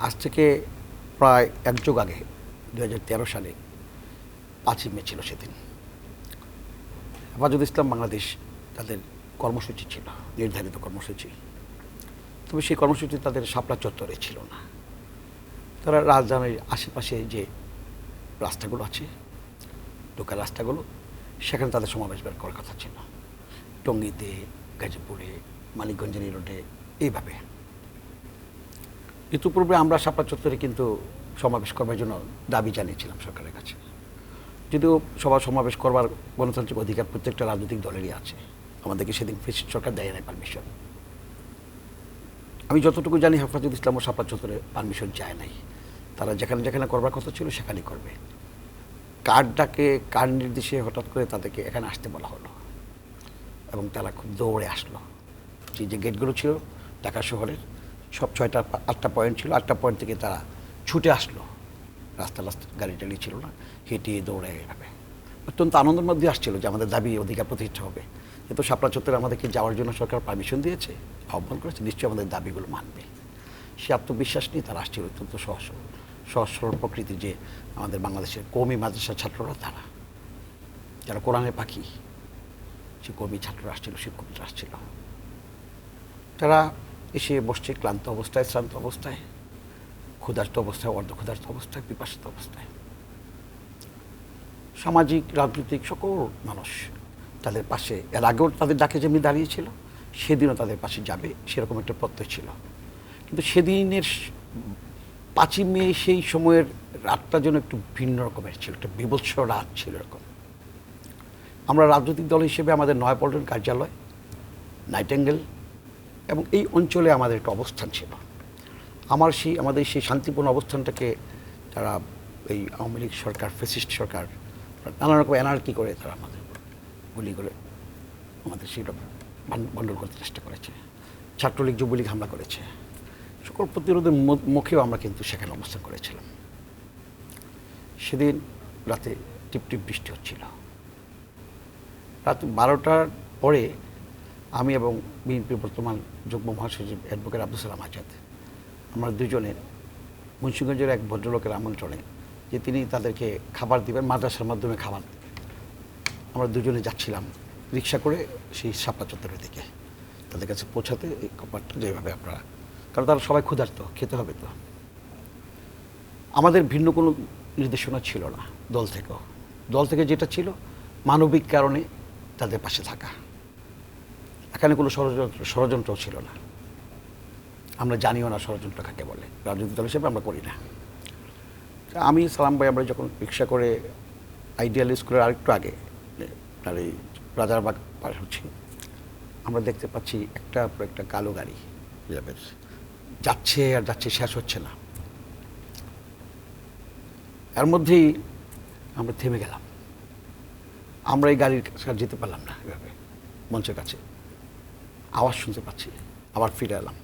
আজ থেকে প্রায় এক যুগ আগে দু হাজার তেরো সালে পাঁচই মে ছিল সেদিন। হেফাজত ইসলাম বাংলাদেশ তাদের কর্মসূচি ছিল, নির্ধারিত কর্মসূচি। তবে সেই কর্মসূচি তাদের শাপলা চত্বরে ছিল না। তারা রাজধানীর আশেপাশে যে রাস্তাগুলো আছে, লোকাল রাস্তাগুলো, সেখানে তাদের সমাবেশ বের করার কথা ছিল। টঙ্গিতে, গাজীপুরে মানিকগঞ্জের রোডে, এইভাবে। ইতিপূর্বে আমরা শাপলা চত্বরে কিন্তু সমাবেশ করবার জন্য দাবি জানিয়েছিলাম সরকারের কাছে। যদিও সভা সমাবেশ করবার গণতান্ত্রিক অধিকার প্রত্যেকটা রাজনৈতিক দলেরই আছে। আমাদেরকে সেদিন সরকার দেয় নাই পারমিশন আমি যতটুকু জানি হেফাজত ইসলাম ও শাপলা চত্বরে পারমিশন যায় নাই। তারা যেখানে যেখানে করবার কথা ছিল সেখানেই করবে। কার ডাকে কার নির্দেশে হঠাৎ করে তাদেরকে এখানে আসতে বলা হলো। এবং তারা খুব দৌড়ে আসলো। যে যে গেটগুলো ছিল ঢাকা শহরের সব ছয়টা, আটটা পয়েন্ট ছিল, আটটা পয়েন্ট থেকে তারা ছুটে আসলো। রাস্তা রাস্তা গাড়ি টাড়ি ছিল না, হেঁটে দৌড়ে এভাবে। অত্যন্ত আনন্দের মধ্যে আসছিল যে আমাদের দাবি, অধিকার প্রতিষ্ঠা হবে। কিন্তু শাপলা চত্বরে আমাদেরকে যাওয়ার জন্য সরকার পারমিশন দিয়েছে, আহ্বান করেছে, নিশ্চয়ই আমাদের দাবিগুলো মানবে। সে আত্মবিশ্বাস নিয়ে তারা আসছিল, অত্যন্ত সহজ সহজ, সরল প্রকৃতি যে আমাদের বাংলাদেশের কমি মাদ্রাসার ছাত্ররা তারা। যারা কোরআনের পাখি, সে কৌমি ছাত্ররা আসছিল, শিক্ষকরা আসছিল। তারা এসে বসছে, ক্লান্ত অবস্থায়, শ্রান্ত অবস্থায়, ক্ষুধার্ত অবস্থায়, অর্ধ ক্ষুধার্ত অবস্থায়, পিপাসিত অবস্থায়। সামাজিক, রাজনৈতিক সকল মানুষ তাদের পাশে, এর আগেও তাদের ডাকে যেমনি দাঁড়িয়েছিল সেদিনও তাদের পাশে যাবে, সেরকম একটা প্রত্যয় ছিল। কিন্তু সেদিনের পাঁচই মে সেই সময়ের রাতটা যেন একটু ভিন্ন রকমের ছিল, একটা বিভৎস রাত ছিল এরকম। আমরা রাজনৈতিক দল হিসেবে আমাদের নয়াপল্টন কার্যালয়, নাইটেঙ্গেল এবং এই অঞ্চলে আমাদের একটা অবস্থান ছিল। আমার সেই, আমাদের সেই শান্তিপূর্ণ অবস্থানটাকে তারা এই আওয়ামী লীগ সরকার, ফেসিস্ট সরকার, নানা রকম এনার্কি করে তারা আমাদের গুলি করে আমাদের সেটা বন্ডল করতে চেষ্টা করেছে। ছাত্রলীগ যুবলীগ হামলা করেছে। সকল প্রতিরোধের মুখেও আমরা কিন্তু সেখানে অবস্থান করেছিলাম। সেদিন রাতে টিপ টিপ বৃষ্টি হচ্ছিল। রাত বারোটার পরে আমি এবং বিএনপি বর্তমান যুগ্ম মহাসচিব অ্যাডভোকেট আব্দুল সালাম আজাদ। আমরা দুজনের মুন্সিগঞ্জের এক ভদ্রলোকের আমন্ত্রণে যে তিনি তাদেরকে খাবার দিবেন, মাদ্রাসার মাধ্যমে খাবার আমরা দুজনে যাচ্ছিলাম রিক্সা করে সেই সাপলা চত্বরের দিকে। তাদের কাছে পৌঁছাতে এই খাবারটা যেভাবে আপনারা, কারণ তারা সবাই ক্ষুধার্ত, খেতে হবে তো। আমাদের ভিন্ন কোনো নির্দেশনা ছিল না দল থেকেও। দল থেকে যেটা ছিল মানবিক কারণে তাদের পাশে থাকা। এখানে কোনো ষড়যন্ত্র ষড়যন্ত্রও ছিল না। আমরা জানিও না ষড়যন্ত্র কাকে বলে। রাজনৈতিক দল হিসেবে আমরা করি না। আমি সালাম ভাই, আমরা যখন রিক্সা করে আইডিয়াল স্কুলের আরেকটু আগে আপনার এই রাজারবাগ পার হচ্ছি, আমরা দেখতে পাচ্ছি একটা একটা কালো গাড়ি যাচ্ছে আর যাচ্ছে, শেষ হচ্ছে না। এর মধ্যেই আমরা থেমে গেলাম। আমরা এই গাড়ির কাছে যেতে পারলাম না এভাবে, মঞ্চের কাছে। আওয়াজ শুনতে পাচ্ছি আবার ফিরে এলাম।